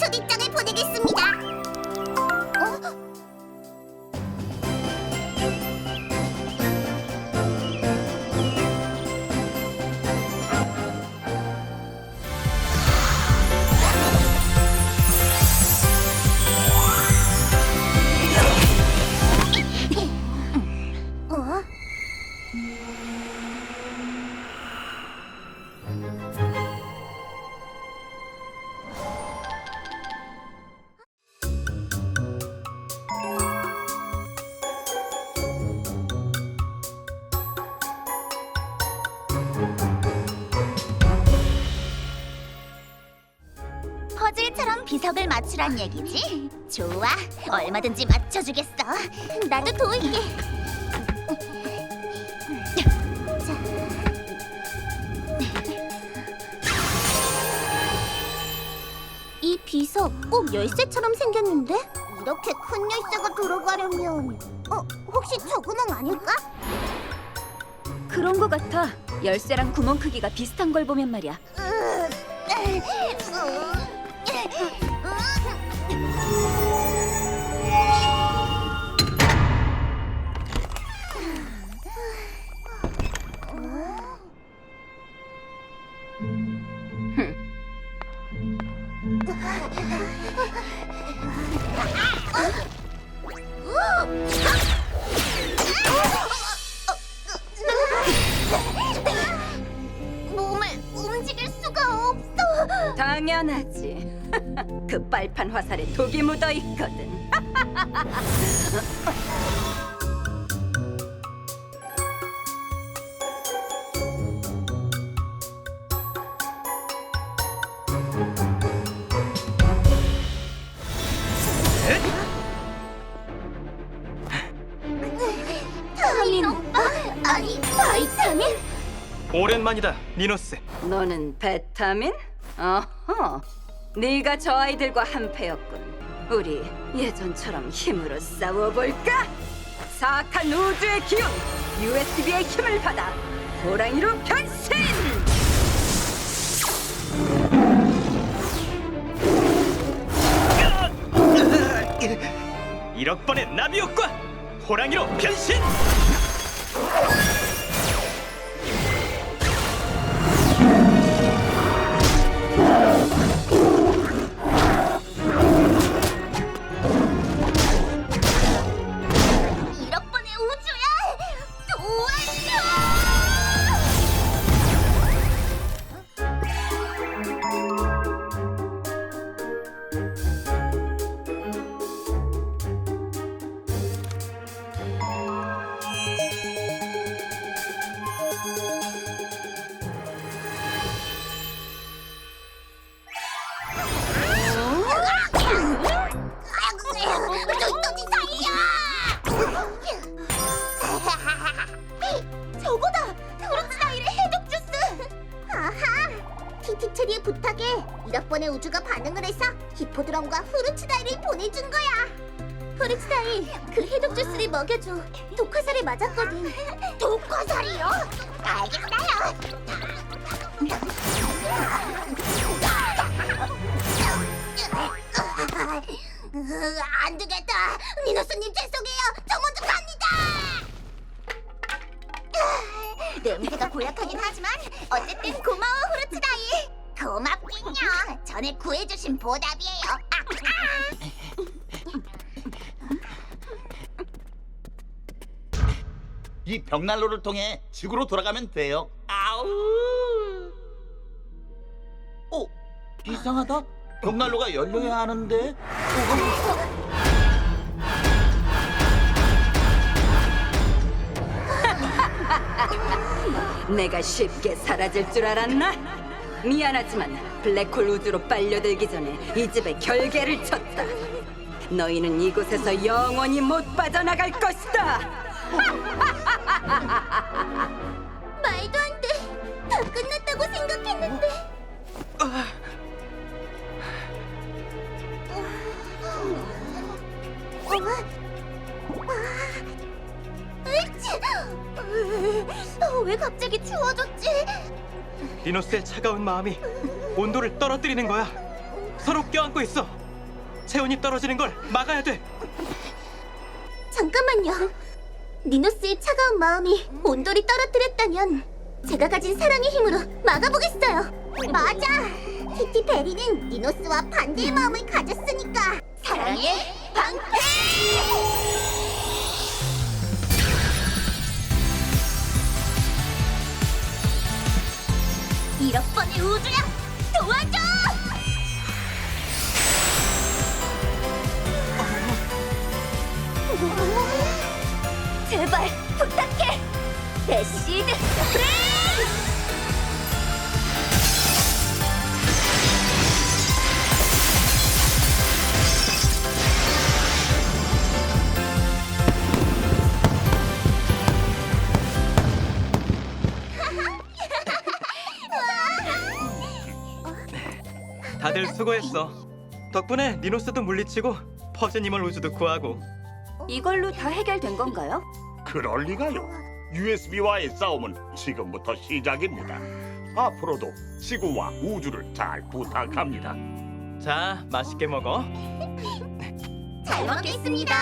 초대장을 보내겠습니다. 어? 비석을 맞추란 얘기지? 좋아, 얼마든지 맞춰주겠어. 나도 도울게. 자. 이 비석 꼭 열쇠처럼 생겼는데? 이렇게 큰 열쇠가 들어가려면 어, 혹시 저 구멍 아닐까? 그런 거 같아. 열쇠랑 구멍 크기가 비슷한 걸 보면 말이야. 몸을 움직일 수가 없어. 당연하지. 그 빨판 화살에 독이 묻어 있거든. 타민 오빠? 아니, 바이타민? 오랜만이다, 니노스. 너는 베타민? 어허. 네가 저 아이들과 한패였군. 우리 예전처럼 힘으로 싸워볼까? 사악한 우주의 기운, USB의 힘을 받아 호랑이로 변신! 1억 번의 나비 효과 호랑이로 변신! 우주가 반응을 해서 히포드럼과 후르츠나일을 보내준 거야! 후르츠나일, 그 해독 주스를 먹여줘. 독화살에 맞았거든. 독화살이요? 알겠어요. 으, 안 되겠다. 니노스님 죄송해요. 저 먼저 갑니다. 으, 냄새가 고약하긴 하지만 어쨌든 고마워 후르츠다이. 고맙긴요. 전에 구해주신 보답이에요. 아, 이 벽난로를 통해 지구로 돌아가면 돼요. 아우. 어, 이상하다. 벽난로가 열려야 하는데. 내가 쉽게 사라질 줄 알았나? 미안하지만 블랙홀 우주로 빨려들기 전에 이 집에 결계를 쳤다. 너희는 이곳에서 영원히 못 빠져나갈 것이다. 말도 안 돼. 다 끝났다고 생각했는데. 어, 왜 갑자기 추워졌지? 니노스의 차가운 마음이 온도를 떨어뜨리는 거야. 서로 껴안고 있어. 체온이 떨어지는 걸 막아야 돼. 잠깐만요. 니노스의 차가운 마음이 온돌이 떨어뜨렸다면 제가 가진 사랑의 힘으로 막아보겠어요. 맞아. 티티 베리는 니노스와 반대의 마음을 가졌으니까 사랑의 방패! 다들 수고했어. 덕분에 니노스도 물리치고 퍼즈니멀 우주도 구하고 이걸로 다 해결된 건가요? 그럴 리가요. USB와의 싸움은 지금부터 시작입니다. 앞으로도 지구와 우주를 잘 부탁합니다. 자 맛있게 먹어. 잘 먹겠습니다.